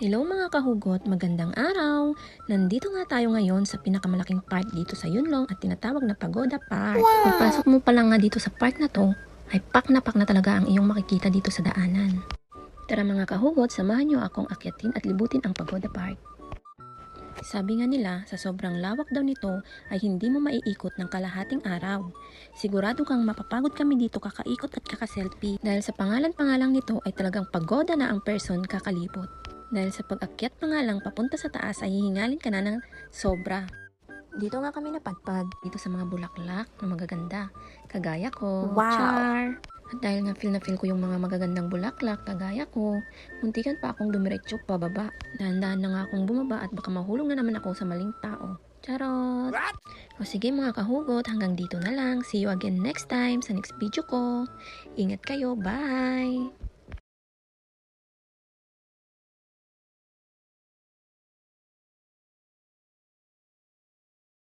Hello mga kahugot, magandang araw! Nandito nga tayo ngayon sa pinakamalaking park dito sa Yunlong at tinatawag na Pagoda Park. Pagpasok mo pa lang nga dito sa park na to, ay pak na pak na talaga ang iyong makikita dito sa daanan. Tara mga kahugot, samahan niyo akong akyatin at libutin ang Pagoda Park. Sabi nga nila, sa sobrang lawak daw nito ay hindi mo maiikot ng kalahating araw. Sigurado kang mapapagod kami dito kakaikot at kakaselfie dahil sa pangalan-pangalang nito ay talagang pagoda na ang person kakalipot. Dahil sa pag-akyat pa nga lang papunta sa taas ay hihingalin ka na ng sobra. Dito nga kami napadpad dito sa mga bulaklak na magaganda. Kagaya ko, Wow! char! At dahil nga feel na feel ko yung mga magagandang bulaklak, kagaya ko, muntikan pa akong dumiretso pababa. Dahan-dahan na nga akong bumaba at baka mahulog na naman ako sa maling tao. Charot! O sige mga kahugot, hanggang dito na lang. See you again next time sa next video ko. Ingat kayo. Bye!